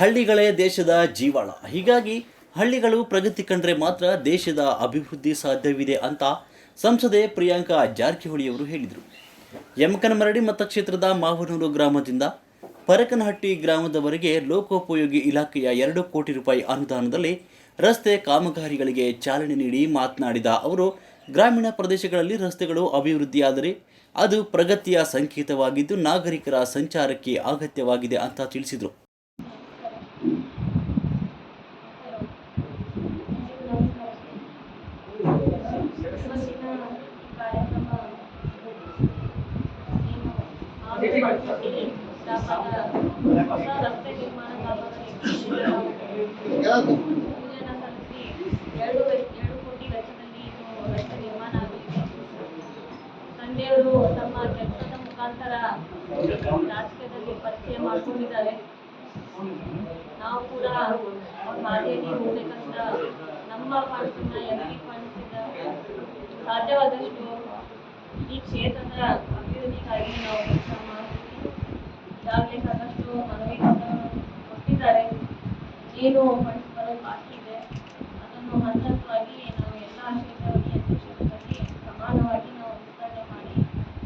ಹಳ್ಳಿಗಳೇ ದೇಶದ ಜೀವಾಳ. ಹೀಗಾಗಿ ಹಳ್ಳಿಗಳು ಪ್ರಗತಿ ಕಂಡ್ರೆ ಮಾತ್ರ ದೇಶದ ಅಭಿವೃದ್ಧಿ ಸಾಧ್ಯವಿದೆ ಅಂತ ಸಂಸದೆ ಪ್ರಿಯಾಂಕಾ ಜಾರಕಿಹೊಳಿಯವರು ಹೇಳಿದರು. ಯಮಕನಮರಡಿ ಮತಕ್ಷೇತ್ರದ ಮಾವನೂರು ಗ್ರಾಮದಿಂದ ಪರಕನಹಟ್ಟಿ ಗ್ರಾಮದವರೆಗೆ ಲೋಕೋಪಯೋಗಿ ಇಲಾಖೆಯ ಎರಡು ಕೋಟಿ ರೂಪಾಯಿ ಅನುದಾನದಲ್ಲಿ ರಸ್ತೆ ಕಾಮಗಾರಿಗಳಿಗೆ ಚಾಲನೆ ನೀಡಿ ಮಾತನಾಡಿದ ಅವರು, ಗ್ರಾಮೀಣ ಪ್ರದೇಶಗಳಲ್ಲಿ ರಸ್ತೆಗಳು ಅಭಿವೃದ್ಧಿಯಾದರೆ ಅದು ಪ್ರಗತಿಯ ಸಂಕೇತವಾಗಿದ್ದು ನಾಗರಿಕರ ಸಂಚಾರಕ್ಕೆ ಅಗತ್ಯವಾಗಿದೆ ಅಂತ ತಿಳಿಸಿದರು ಇವತ್ತಿನ ಕಾರ್ಯಕ್ರಮ ಏನು ಆರೋಗ್ಯವಾಗಿ ಗ್ರಾಮದ ಹೊಸ ರಸ್ತೆ ನಿರ್ಮಾಣ ಸಲ್ಲಿಸಿ ಎರಡು ಕೋಟಿ ವೆಚ್ಚದಲ್ಲಿ ರಸ್ತೆ ನಿರ್ಮಾಣ ತಮ್ಮ ಮುಖಾಂತರ ರಾಜಕೀಯದಲ್ಲಿ ಮಾಡ್ಕೊಂಡಿದ್ದಾರೆ ನಾವು ಕೂಡ ನಮ್ಮ ಸಾಧ್ಯವಾದಷ್ಟು ಈ ಕ್ಷೇತ್ರದ ಅಭಿವೃದ್ಧಿಗಾಗಿ ನಾವು ಕೆಲಸ ಮಾಡ್ತೀವಿ ಈಗಾಗಲೇ ಸಾಕಷ್ಟು ಮನವಿಗಳನ್ನು ಕೊಟ್ಟಿದ್ದಾರೆ. ಏನು ಫಂಡ್ಸ್ ಬರೋದು ಬಾಕಿ ಇದೆ. ಅದನ್ನು ಹಂತ ಹಂತವಾಗಿ ನಾವು ಎಲ್ಲ ಕ್ಷೇತ್ರದಲ್ಲಿ ಕ್ಷೇತ್ರದಲ್ಲಿ ಸಮಾನವಾಗಿ ನಾವು ವಿಸ್ತರಣೆ ಮಾಡಿ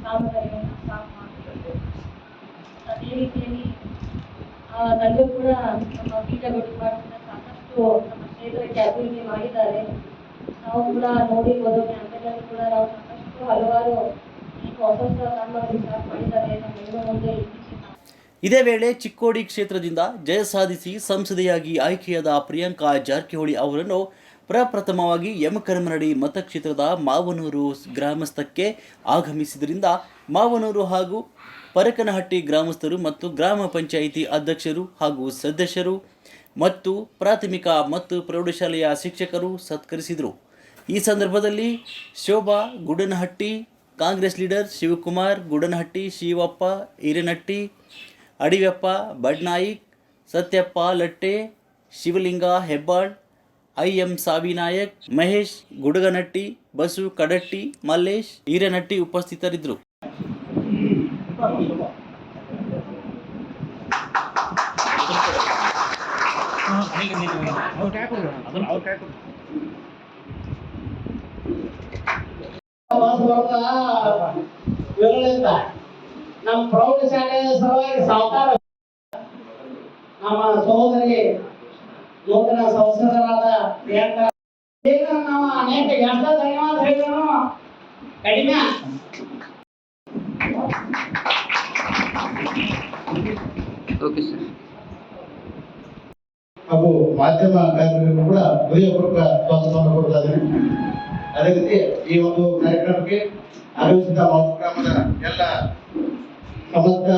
ಕಾಮಗಾರಿಗಳನ್ನು ಸ್ಟಾರ್ಟ್ ಮಾಡ್ತೀವಿ. ಅದೇ ರೀತಿಯಲ್ಲಿ ನಲ್ಲೂ ಕೂಡ ನಮ್ಮ ಬೀಜಗಳು ಡಿಪಾರ್ಟ್ಮೆಂಟ್ ಸಾಕಷ್ಟು ನಮ್ಮ ಕ್ಷೇತ್ರಕ್ಕೆ ಅಭಿವೃದ್ಧಿ ಮಾಡಿದ್ದಾರೆ. ನಾವು ಕೂಡ ನೋಡಿರ್ಬೋದು ಕೂಡ ನಾವು ಸಾಕಷ್ಟು ಹಲವಾರು ಇದೇ ವೇಳೆ ಚಿಕ್ಕೋಡಿ ಕ್ಷೇತ್ರದಿಂದ ಜಯ ಸಾಧಿಸಿ ಸಂಸದೆಯಾಗಿ ಆಯ್ಕೆಯಾದ ಪ್ರಿಯಾಂಕಾ ಜಾರಕಿಹೊಳಿ ಅವರನ್ನು ಪ್ರಪ್ರಥಮವಾಗಿ ಯಮಕರ್ಮನಡಿ ಮತಕ್ಷೇತ್ರದ ಮಾವನೂರು ಗ್ರಾಮಸ್ಥಕ್ಕೆ ಆಗಮಿಸಿದ್ರಿಂದ ಮಾವನೂರು ಹಾಗೂ ಪರಕನಹಟ್ಟಿ ಗ್ರಾಮಸ್ಥರು ಮತ್ತು ಗ್ರಾಮ ಪಂಚಾಯಿತಿ ಅಧ್ಯಕ್ಷರು ಹಾಗೂ ಸದಸ್ಯರು ಮತ್ತು ಪ್ರಾಥಮಿಕ ಮತ್ತು ಪ್ರೌಢಶಾಲೆಯ ಶಿಕ್ಷಕರು ಸತ್ಕರಿಸಿದರು. ಈ ಸಂದರ್ಭದಲ್ಲಿ Shobha Gudanahatti, Congress leader Shivakumar Gudanahatti, Shivappa Hirenatti Adiveppa Badnaik, Satyappa Latte, Shivalinga Hebbal I M Savinayak, Mahesh Gudaganatti, Basu Kadatti, Mallesh Hirenatti ಉಪಸ್ಥಿತರಿದ್ದರು. ವಿರಳಿಂದ ನಮ್ಮ ಪ್ರೌಢಶಾಲೆ ಸಲುವಾಗಿ ಸಾವುಕಾರ ನಮ್ಮ ಸಹೋದರಿ ನೂತನ ಸಂಸದರಾದ ಪ್ರಿಯಾಂಕಾ ನಾವು ಅನೇಕ ಎಷ್ಟು ಧನ್ಯವಾದ ಹೇಳಿದ್ರು. ಕಡಿಮೆ ಹಾಗೂ ಮಾಧ್ಯಮ ಕೂಡ ಹೃದಯಪೂರ್ವಕ ಸ್ವಾಗತವನ್ನು ಕೊಡ್ತಾ ಇದ್ದೇನೆ. ಅದೇ ರೀತಿ ಈ ಒಂದು ಕಾರ್ಯಕ್ರಮಕ್ಕೆ ಆಗಮಿಸಿದ ಗ್ರಾಮದ ಎಲ್ಲ ಸಮಸ್ತ